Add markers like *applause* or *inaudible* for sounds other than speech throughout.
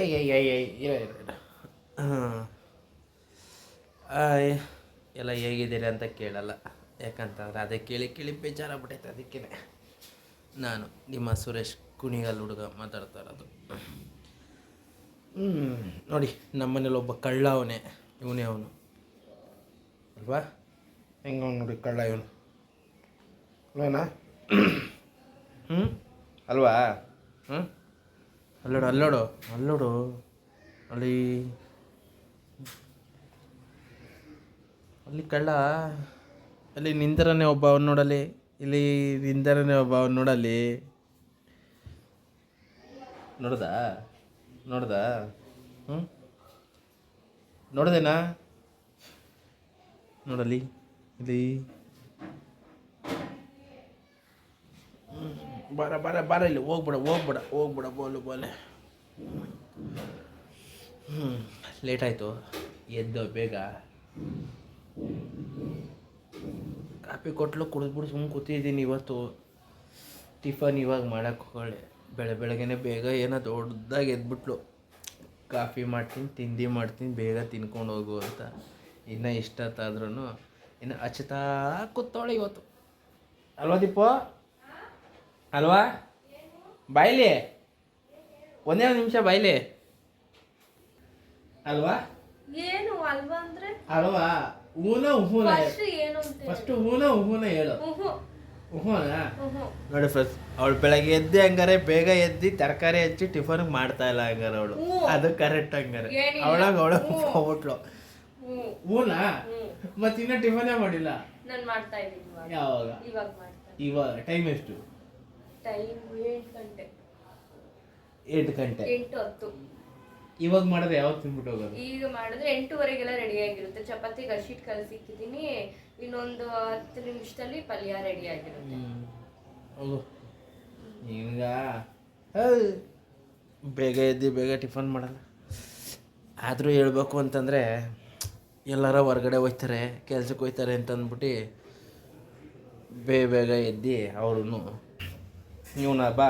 ಏಯ್ ಏಯ್ ಏಯ್ ಏಯ್, ಇರ ಇರ ಎಲ್ಲ ಹೇಗಿದ್ದೀರಿ ಅಂತ ಕೇಳಲ್ಲ. ಯಾಕಂತಂದ್ರೆ ಅದೇ ಕೇಳಿ ಕೇಳಿ ಬೇಜಾರಾಗ್ಬಿಟ್ಟೈತೆ ಅದಕ್ಕೇ ನಾನು ನಿಮ್ಮ ಸುರೇಶ್ ಕುಣಿಗಲ್ ಹುಡುಗ ಮಾತಾಡ್ತಾ ಇರೋದು. ನೋಡಿ, ನಮ್ಮನೇಲಿ ಒಬ್ಬ ಕಳ್ಳ ಅವನೇ ಇವನೇ ಅವನು. ಅಲ್ವಾ? ಹೆಂಗ ನೋಡಿ ಕಳ್ಳ ಇವನು. ಅಲ್ವೇನಾ? ಹ್ಞೂ ಅಲ್ವಾ? ಹ್ಞೂ ಅಲ್ಲೋಡು ಅಲ್ಲೋಡು ಅಲ್ಲೋಡು. ಅಲ್ಲಿ ಅಲ್ಲಿ ಕಳ್ಳ. ಅಲ್ಲಿ ನಿಂದರನೇ ಒಬ್ಬ ಅವನು ನೋಡಲಿ ಇಲ್ಲಿ ನಿಂದರನೇ ಒಬ್ಬ ಅವನು ನೋಡಲಿ ನೋಡ್ದ? ನೋಡ್ದಾ? ಹ್ಞೂ ನೋಡ್ದೇನಾ? ನೋಡಲಿ ಇಲ್ಲಿ. ಬಾರ ಬರ ಬಾರ ಇಲ್ಲಿ ಹೋಗ್ಬಿಡ ಹೋಗ್ಬಿಡ ಹೋಗ್ಬಿಡ ಬೋಲು ಬೋಲೆ ಹ್ಞೂ ಲೇಟಾಯಿತು ಎದ್ದು, ಬೇಗ. ಕಾಫಿ ಕೊಟ್ಲು ಕುಡಿದ್ಬಿಟ್ಟು ಸುಮ್ಮನೆ ಕೂತಿದ್ದೀನಿ ಇವತ್ತು. ಟಿಫನ್ ಇವಾಗ ಮಾಡೋಕ್ಕೆ ಹೋಗಳೆ ಬೆಳೆ, ಬೆಳಗ್ಗೆನೆ ಬೇಗ ಏನೋ ದೊಡ್ಡದಾಗಿ ಎದ್ಬಿಟ್ಲು. ಕಾಫಿ ಮಾಡ್ತೀನಿ, ತಿಂಡಿ ಮಾಡ್ತೀನಿ, ಬೇಗ ತಿನ್ಕೊಂಡು ಹೋಗು ಅಂತ. ಇನ್ನು ಇಷ್ಟೊತ್ತಾದ್ರೂ ಇನ್ನು ಹಚ್ತಾ ಕೂತೋಳೆ ಇವತ್ತು. ಅಲ್ವಾ ದೀಪು? ಅಲ್ವಾ? ಬಾಯ್ಲಿ? ಒಂದೇ ಒಂದು ನಿಮಿಷ ಬಾಯ್ಲಿ. ಅಲ್ವಾ? ಏನು ಅಲ್ವಾ ಅಂದ್ರೆ? ಅಲ್ವಾ? ಹೂನ ಹೂನ ಫಸ್ಟ್ ಏನು ಅಂತ ಫಸ್ಟ್ ಹೂನ ಹೂನ ಹೇಳು. ಹೂನ. ನೋಡಿ ಫಸ್ಟ್ ಅವಳು ಬೆಳಗ್ಗೆ ಎದ್ದೆ ಹಂಗಾರೆ ಬೇಗ ಎದ್ದು ತರಕಾರಿ ಹಚ್ಚಿ ಟಿಫನ್ ಮಾಡ್ತಾ ಇಲ್ಲ ಹಂಗಾರೆ ಅವಳು. ಅದು ಕರೆಕ್ಟ್ ಹಂಗಾರೆ. ಅವಳಾಗ ಅವಳ. ಹೋಗ್ಬಿಟ್ಲು. ಹೂನಾ? ಹ್ಮ್. ಮತ್ತೆ ಇನ್ನ ಟಿಫನೇ ಮಾಡಿಲ್ಲ? ನಾನ್ ಮಾಡ್ತಾ ಇದ್ದೀನಿ ಇವಾಗ. ಯಾವಾಗ? ಇವಾಗ ಟೈಮ್ ಎಷ್ಟು? ಟೈಮ್ ಎಂಟು ಗಂಟೆ. ಎಂಟು ಗಂಟೆ. ಎಂಟು ಹತ್ತು. ಇವಾಗ ಮಾಡಿದ್ರೆ ಯಾವತ್ತು ತಿನ್ಬಿಟ್ಟು ಹೋಗೋದು? ಈಗ ಮಾಡಿದ್ರೆ ಎಂಟೂವರೆಗೆಲ್ಲ ರೆಡಿ ಆಗಿರುತ್ತೆ. ಚಪಾತಿಗೆ ಹಸಿಟ್ಟು ಕಲಸಿಕ್ಕಿದ್ದೀನಿ ಇನ್ನೊಂದು ಹತ್ತು ನಿಮಿಷದಲ್ಲಿ ಪಲ್ಯ ರೆಡಿ ಆಗಿರುತ್ತೆ. ಹೋಗು. ಹಿಂಗ ಬೇಗ ಎದ್ದು ಬೇಗ ಟಿಫನ್ ಮಾಡಲ್ಲ. ಆದರೂ ಹೇಳ್ಬೇಕು ಅಂತಂದರೆ ಎಲ್ಲರ ಹೊರ್ಗಡೆ ಹೋಗ್ತಾರೆ ಕೆಲ್ಸಕ್ಕೆ ಹೋಗ್ತಾರೆ ಅಂತಂದ್ಬಿಟ್ಟು ಬೇಗ ಬೇಗ ಎದ್ದು ಅವರು ಇವನ ಬಾ.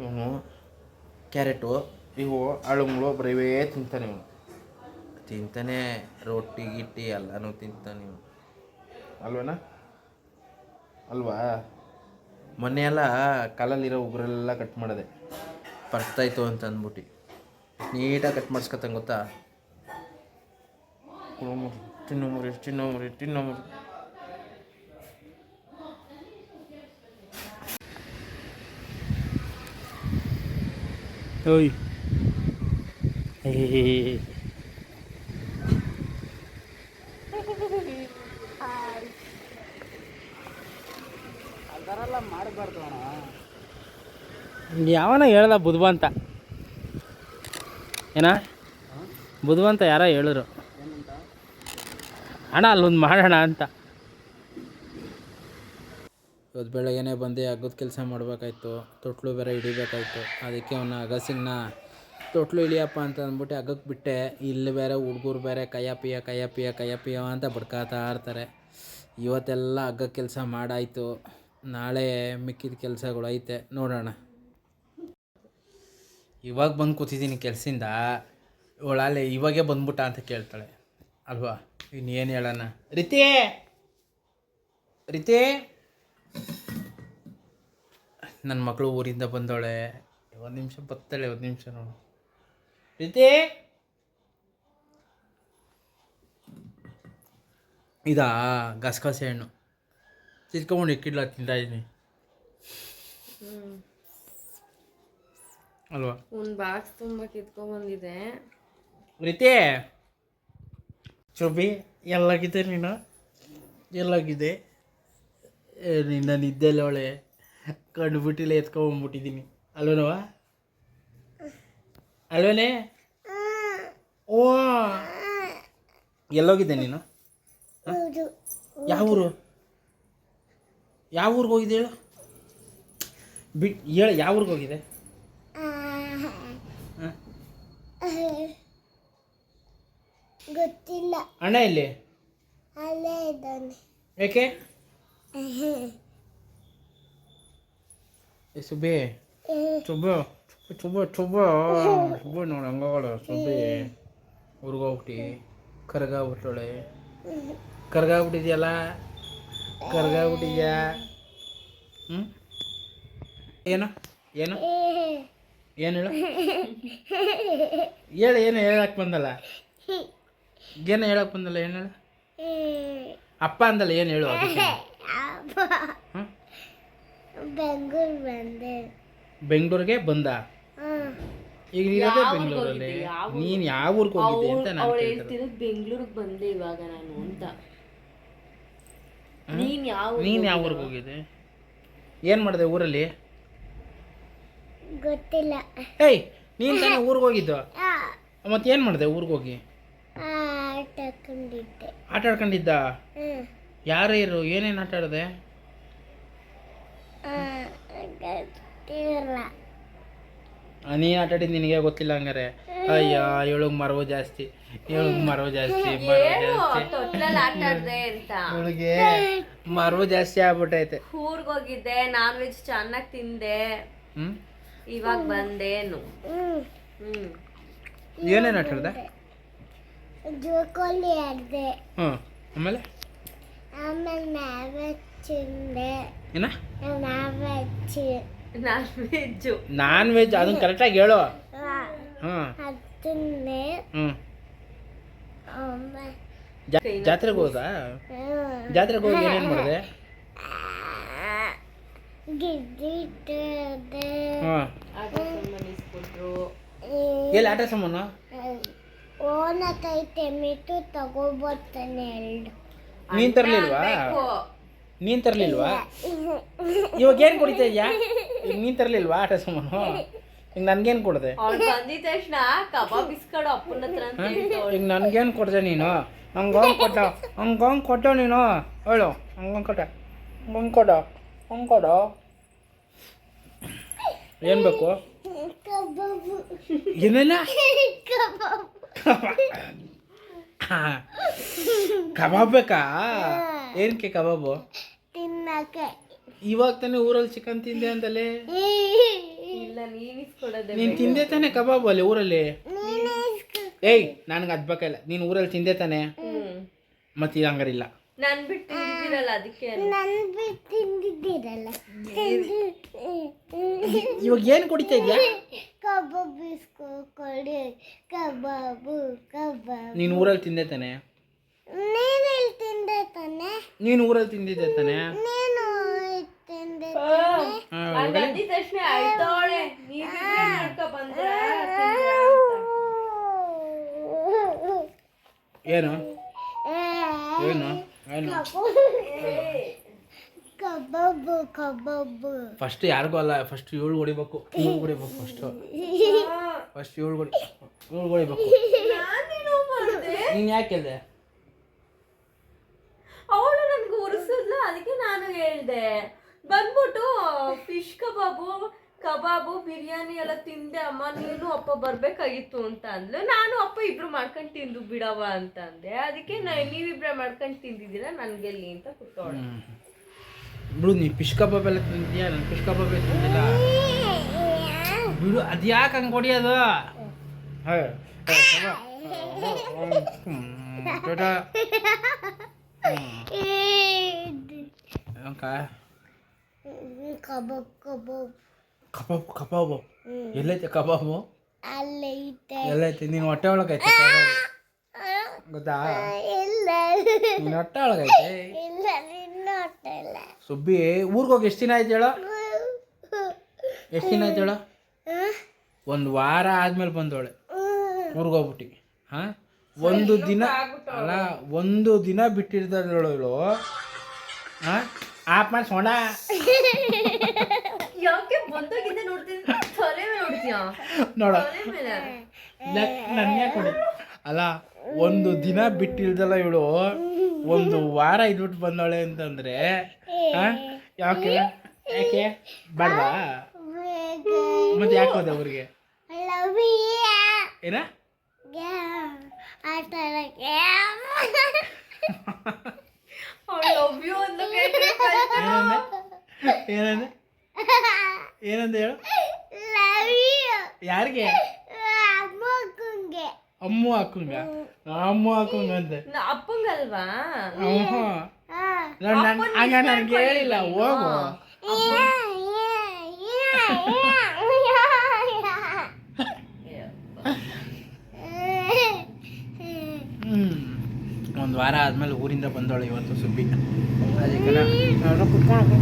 ಇವನು ಕ್ಯಾರೆಟು ಇವು ಅಳುಂಗ್ಳು ಬರೀವೇ ತಿಂತಾನೆ ಇವನು. ತಿಂತಾನೆ ರೊಟ್ಟಿ ಗಿಟ್ಟಿ ಎಲ್ಲನೂ ತಿಂತಾನೆ ಇವನು. ಅಲ್ವೇನಾ? ಅಲ್ವಾ? ಮೊನ್ನೆಯೆಲ್ಲ ಕಾಲಲ್ಲಿರೋ ಉಗುರೆಲ್ಲ ಕಟ್ ಮಾಡಿದೆ. ಬರ್ತಾಯ್ತು ಅಂತ ಅಂದ್ಬಿಟ್ಟು. ನೀಟಾಗಿ ಕಟ್ ಮಾಡಿಸ್ಕೊತಂಗೆ ಗೊತ್ತಾ? ತಿನ್ನೋ ಮುರಿ ತಿನ್ನೋ ಮುರಿ ತಿನ್ನೋ ಮುರಿ. ಓಯ್ ಯಾವನ ಹೇಳ್ದ ಬುಧವಂತ ಏನ? ಬುಧವಂತ ಯಾರೋ ಹೇಳಿದ್ರು. ಅಣ್ಣ ಅಲ್ಲೊಂದು ಮಾಡೋಣ ಅಂತ. ಬೆಳಗ್ಗೆನೆ ಬಂದು ಹಗ್ಗದ ಕೆಲಸ ಮಾಡಬೇಕಾಯ್ತು, ತೊಟ್ಲು ಬೇರೆ ಹಿಡಿಬೇಕಾಯ್ತು. ಅದಕ್ಕೆ ಅವನ ಅಗಸಿನ ತೊಟ್ಲು ಇಳಿಯಪ್ಪ ಅಂತ ಅಂದ್ಬಿಟ್ಟು ಹಗ್ಗಕ್ಕೆ ಬಿಟ್ಟೆ. ಇಲ್ಲಿ ಬೇರೆ ಹುಡುಗರು ಬೇರೆ ಕಯ್ಯಪಿಯ ಕೈಯ ಪಿಯ ಅಂತ ಬಡ್ಕಾತಾ ಇರ್ತಾರೆ. ಇವತ್ತೆಲ್ಲ ಹಗ್ಗ ಕೆಲಸ ಮಾಡಾಯಿತು. ನಾಳೆ ಮಿಕ್ಕಿದ ಕೆಲಸಗಳು ಐತೆ. ನೋಡೋಣ. ಇವಾಗ ಬಂದು ಕೂತಿದ್ದೀನಿ ಕೆಲಸದಿಂದ ಒಳಾಲೆ ಇವಾಗೇ ಬಂದ್ಬಿಟ್ಟ ಅಂತ ಕೇಳ್ತಾಳೆ. ಅಲ್ವಾ? ಇನ್ನೇನು ಹೇಳೋಣ? ರೀತಿ! ರೀತಿ! ನನ್ನ ಮಗಳು ಊರಿಂದ ಬಂದವಳೆ. ಒಂದು ನಿಮಿಷ ಬರ್ತಾಳೆ ಒಂದು ನಿಮಿಷ ನೋಡು. ಪ್ರೀತಿ ಇದಾ ಗಸಗಸೆ ಹಣ್ಣು. ತಿಳ್ಕೊಂಡು ಇಕ್ಕಿಡ್ಲ ತಿಂತಾ ಇದ್ದೀನಿ ಅಲ್ವಾ? ಒಂದು ಬಾಕ್ಸ್ ತುಂಬ ಕಿತ್ಕೊಂಡ್ಬಂದಿದೆ ರೀತಿ! ಚುಬಿ ಎಲ್ಲಾಗಿದೆ ನೀನು? ಎಲ್ಲಾಗಿದೆ? ನಿನ್ನ ನಿದ್ದೆಲ್ಲವಳೆ ಕಂಡುಬಿಟ್ಟಿಲ್ಲ ಎತ್ಕೊಂಬಿಟ್ಟಿದ್ದೀನಿ ಅಲ್ವೇನವ ಅಲ್ವನೇ? ಓ! ಎಲ್ಲೋಗಿದ್ದೆ ನೀನು? ಯಾವ ಊರು? ಯಾವ ಊರಿಗೆ ಹೋಗಿದ್ದೆ ಹೇಳು? ಬಿಟ್ ಹೇಳು ಯಾವ ಊರಿಗೆ ಹೋಗಿದೆ? ಗೊತ್ತಿಲ್ಲ. ಅಣ್ಣ ಇಲ್ಲಿ ಅಲ್ಲೇ ಇದ್ದಾನೆ. ಯಾಕೆ ಏ ಸುಬ್ಬಿ ಸುಬ್ಬು ಚುಬ್ಬ ಚುಬ್ಬ ಚುಬ್ಬ ನೋಡಿ ಹಂಗೋಳ ಸುಬ್ಬಿ ಹುರ್ಗೋಗ್ಬಿಟ್ಟು ಕರ್ಗಾಗ್ಬಿಟ್ಟಳೆ ಕರ್ಗಾಗ್ಬಿಟ್ಟಿದ್ಯಲ್ಲ ಕರ್ಗಾಗ್ಬಿಟ್ಟಿದ್ಯಾ ಹ್ಞೂ ಏನು ಏನು ಏನು ಹೇಳು ಹೇಳು ಏನು ಹೇಳಕ್ಕೆ ಬಂದಲ್ಲ ಏನು ಹೇಳಕ್ಕೆ ಬಂದಲ್ಲ ಏನು ಹೇಳು ಅಪ್ಪ ಅಂದಲ್ಲ ಏನು ಹೇಳು ಹ್ಞೂ ಬೆಂಗಳೂರು ಬಂದೆ. ಬೆಂಗಳೂರಿಗೆ ಬಂದ? ಈಗ ನೀರದೇ ಬೆಂಗಳೂರಲ್ಲಿ? ನೀನು ಯಾವ ಊರಿಗೆ ಹೋಗಿದ್ದೆ ಅಂತ ನಾನು ಅವಳು. ಹೇಳ್ತಿರೋದು ಬೆಂಗಳೂರಿಗೆ ಬಂದೆ ಇವಾಗ ನಾನು ಅಂತ. ನೀನು ಯಾವ ನೀನು ಯಾವ ಊರಿಗೆ ಹೋಗಿದ್ದೆ? ಏನು ಮಾಡಿದೆ ಊರಲ್ಲಿ? ಗೊತ್ತಿಲ್ಲ. ಏಯ್ ನೀನು ತಾನೇ *laughs* ಊರಿಗೆ ಹೋಗಿದ್ದು? ಮತ್ತೆ ಏನು ಮಾಡಿದೆ ಊರಿಗೆ ಹೋಗಿ? ಆಟ ಆಡ್ಕೊಂಡಿದ್ದೆ. ಆಟ ಆಡ್ಕೊಂಡಿದ್ದ. ಯಾರು ಇರು ಏನೇನು ಆಟ ಆಡಿದೆ? ಆ, ಆಟಾಡಿದ್ ನೀನು ಆಟ ಆಡಿದ್ದು ನಿನಗೆ ಗೊತ್ತಿಲ್ಲ ಹಂಗಾರೆ. ಅಯ್ಯ ಇವಳಿಗೆ ಮರವು ಜಾಸ್ತಿ ಇವಳಿಗೆ ಮರವು ಜಾಸ್ತಿ ಮರವು ಜಾಸ್ತಿ. ಅಂತ. ಇವಳಿಗೆ ಮರವು ಜಾಸ್ತಿ ಆಗ್ಬಿಟ್ಟೈತೆ. ಊರ್ಗ್ ಹೋಗಿದ್ದೆ ನಾನ್ ವೆಜ್ ಚೆನ್ನಾಗಿ ತಿಂದೆ. ಇವಾಗ ಬಂದೇನು. ಹ್ಮ್. ಹ್ಮ್ ಏನೇನು ಆಟ ಆಡ್ದೆ? ಜೋಕಾಲಿ ಆಡಿದೆ. ಹ್ಞೂ ಆಮೇಲೆ? ಆಮೇಲೆ ನಾನ್ ವೆಜ್ ಅದನ್ನ ಕರೆಕ್ಟಾಗಿ ಹೇಳು. ಜಾತ್ರೆಗೆ ಹೋದಾ ಜಾತ್ರೆಗೆ ಹೋಗಿ ಏನೇನು ಮಾಡಿದೆ? ಎಲ್ಲಿ ಆಟ ಸಾಮಾನು ಓನ ಕೈ ತೆಮಿತು ತಗೋಬರ್ತಾನೆ ಎರಡು. ನೀನ್ ತರಲಿಲ್ವಾ? ನೀನು ತರಲಿಲ್ವಾ? ಇವಾಗ ಏನು ಕುಡಿತಾ ಇದೆಯಾ? ಈಗ ನೀನು ತರಲಿಲ್ವಾ? ಆಟ ಸಾಮಾನು ಈಗ ನನಗೇನು ಕೊಡಿದೆ? ಅವ್ಳು ಬಂದಿದ ತಕ್ಷಣ ಕಬಾಬ್ ಇಸ್ಕೊಡು ಅಪ್ಪನ ಹತ್ರ ಅಂತ ಹೇಳ್ತವ್ಳು. ಈಗ ನನಗೇನು ಕೊಡ್ದೆ ನೀನು? ಹಂಗೊಂಗೆ ಕೊಟ್ಟ. ಹಂಗೊಂಗೆ ಕೊಟ್ಟ ನೀನು? ಹೇಳು. ಹಂಗೊಂಗೆ ಕೊಟ್ಟ. ಹಂಗೊಂಗೆ ಕೊಡ ಹಂಗೆ ಕೊಡ ಏನು ಬೇಕು? ಕಬಾಬು. ಕಬಾಬ್. ಬೇಕಾ? ಏನಕ್ಕೆ ಕಬಾಬು? ತಿನ್ನಕ್ಕೆ. ಇವಾಗ ತಾನೇ ಊರಲ್ಲಿ ಚಿಕನ್ ತಿಂದೆ ಅಂತಲೇ ಇಲ್ಲ ನೀನ್ ತಿಂದೆ ತಾನೆ ಕಬಾಬ್ ಅಲ್ಲಿ ಊರಲ್ಲಿ? ಏಯ್ ನನಗೆ ಅದು ಬೇಕಲ್ಲ ನೀನು ಊರಲ್ಲಿ ತಿಂದೆ ತಾನೆ? ಮತ್ತೆ ಇದು ಹಂಗಾರಿಲ್ಲ. ನಾನು ಬಿಟ್ಟು ತಿಂದಿರಲ್ಲ ಅದಕ್ಕೆ ನನ್ ಬಿಟ್ಟು ತಿಂದಿದ್ದೀರಲ್ಲ. ಇವಾಗ ಏನು ಕುಡಿತಾ ಇದ್ಯಾ? ಕಬಾಬ್ ಇಸ್ಕೊ ಕೊಡಿ ಕಬಾಬು ಕಬಾಬ್. ನೀನು ಊರಲ್ಲಿ ತಿಂದೆ ತಾನೆ ನೀನು ಇಲ್ಲಿ ತಿಂದೆ ತಾನೆ ನೀನು ಊರಲ್ಲಿ ತಿಂದಿದ್ದೆ ತಾನೆ? ನೀನು ಇಲ್ಲಿ ತಿಂದೆ ತಾನೆ ಹಾಂ ಹಂಗ್ ಅಂದಿದ್ ತಕ್ಷಣ ಅಳ್ತಾವಳೆ ನೀವ್ ಮಾಡ್ಕೊ ಬಂದ್ರ ಏನು? ಏನು? ಏನು? ಕಬಾಬು ಕಬಾಬು. ಫಸ್ಟ್ ಯಾರಿಗೂ ಅಲ್ಲ ಫಸ್ಟ್ ಏಳು ಹೊಡಿಬೇಕು. ಏಳು ಹೊಡಿಬೇಕು ಫಸ್ಟ್. ಫಸ್ಟ್ ಏಳು ಹೊಡಿ ಏಳು ಹೊಡಿಬೇಕು. ನಾನೇನೋ ಮಾಡ್ದೆ? ನೀನು ಯಾಕೆ ಹೇಳ್ದೆ ಅವಳು ನನ್ಗೆ ಉರ್ಸಿದ್ಲು ಅದಕ್ಕೆ ನಾನು ಹೇಳ್ದೆ. ಬಂದ್ಬಿಟ್ಟು ಫಿಶ್ ಕಬಾಬು ಕಬಾಬು ಬಿರಿಯಾನಿ ಎಲ್ಲ ತಿಂದೆ ಅಮ್ಮ ನೀನು ಅಪ್ಪ ಬರ್ಬೇಕಾಗಿತ್ತು ಅಂತ ಅಂದ್ಲು. ನಾನು ಅಪ್ಪ ಇಬ್ರು ಮಾಡ್ಕೊಂಡು ತಿಂದು ಬಿಡವ ಅಂತ ಅಂದೆ. ಅದಕ್ಕೆ ನಾ ನೀವಿಬ್ರೆ ಮಾಡ್ಕೊಂಡು ತಿಂದಿದ್ದೀರಾ ನನ್ಗೆಲ್ಲಿ ಅಂತ ಕೂತವಳು ಬಿಡು ನೀ ಫಿಶ್ ಕಬಾಬ್ ಎಲ್ಲ ತಿಂತೀಯಾ ನಾನು ಫಿಶ್ ಕಬಾಬ್ ತಿಂದಿಲ್ಲ. ಬಿಡು ಅದು ಯಾಕೆ ಹಂಗೆ ಹೊಡಿಯೋದು? ಹೇ, ಹೇ, ತಗೋ. ಹ್ಮ್, ಟಾಟಾ. ಯಾಕ? ಕಬಾಬ್ ಕಬಾಬ್. ಕಬಾಬ್ ಕಬಾಬು? ಎಲ್ಲೈತೆ ಕಬಾಬು? ಅಲ್ಲೈತೆ ಎಲ್ಲೈತೆ. ನೀನು ಹೊಟ್ಟೆ ಒಳಗೈತೆ ಗೊತ್ತಾ? ಇಲ್ಲ. ನೀನು ಹೊಟ್ಟೆ ಒಳಗೈತೆ? ಇಲ್ಲ ನಿನ್ನ ಹೊಟ್ಟೆಲ್ಲ ಸುಬ್ಬಿ ಊರಿಗೆ ಹೋಗಿ ಎಷ್ಟು ದಿನ ಆಯ್ತು ಹೇಳ? ಎಷ್ಟು ದಿನ ಆಯ್ತು ಹೇಳ? ಒಂದು ವಾರ ಆದ್ಮೇಲೆ ಬಂದವಳೆ. ಊರಿಗೆ ಹೋಗ್ಬಿಟ್ಟಿ. ಹಾಂ? ಒಂದು ದಿನ ಅಲ್ಲ ಒಂದು ದಿನ ಬಿಟ್ಟಿರ್ತಾಳೆ ಹಾಂ ಆಪ್ ಮಾಡಿ ಸೋಣ. *laughs* ಯಾಕೆ ಬಂದಾಗಿದ್ದೆ ನೋಡ್ತೀನಿ ತಲೆ ಮೇಲೆ ನೋಡ್ತೀಯ? ನೋಡ. ತಲೆ ಮೇಲೆ. ನನಗೆ ಕೊಡಿ? ಅಲ್ಲ ಒಂದು ದಿನ ಬಿಟ್ಟಿಲ್ದಲ್ಲ ಇವಳು ಒಂದು ವಾರ ಇದ್ಬಿಟ್ಟು ಬಂದವಳೆ ಅಂತಂದ್ರೆ ಹಾಂ ಯಾಕೆ? ಯಾಕೆ? ಬೇಡವಾ? ಮತ್ತೆ ಯಾಕೆ ಹೋದೆ ಅವ್ರಿಗೆ ಲವ್ ಏನ? ಆಟ ಅವಳು ಲವ್ ಯು ಅಂತ ಕೇಳ್ರೆ ಏನಂದೆ? ಏನಂದೆ ಹೇಳು? ಲವ್ ಯು ಯಾರಿಗೆ? ಅಮ್ಮಕ್ಕಂಗೆ ಅಮ್ಮು ಹಾಕುಂಗ ಅಮ್ಮು ಹಾಕುಂಗ ಅಂತೆ ಅಪ್ಪಂಗಲ್ವಾ ಹಂಗ ನನಗೆ ಹೇಳಿಲ್ಲ ಹೋಗು. ಒಂದು ವಾರ ಆದ್ಮೇಲೆ ಊರಿಂದ ಬಂದವಳು ಇವತ್ತು ಸುಬ್ಬಿ. ಅದಕ್ಕೆ ಕುತ್ಕೊಂಡು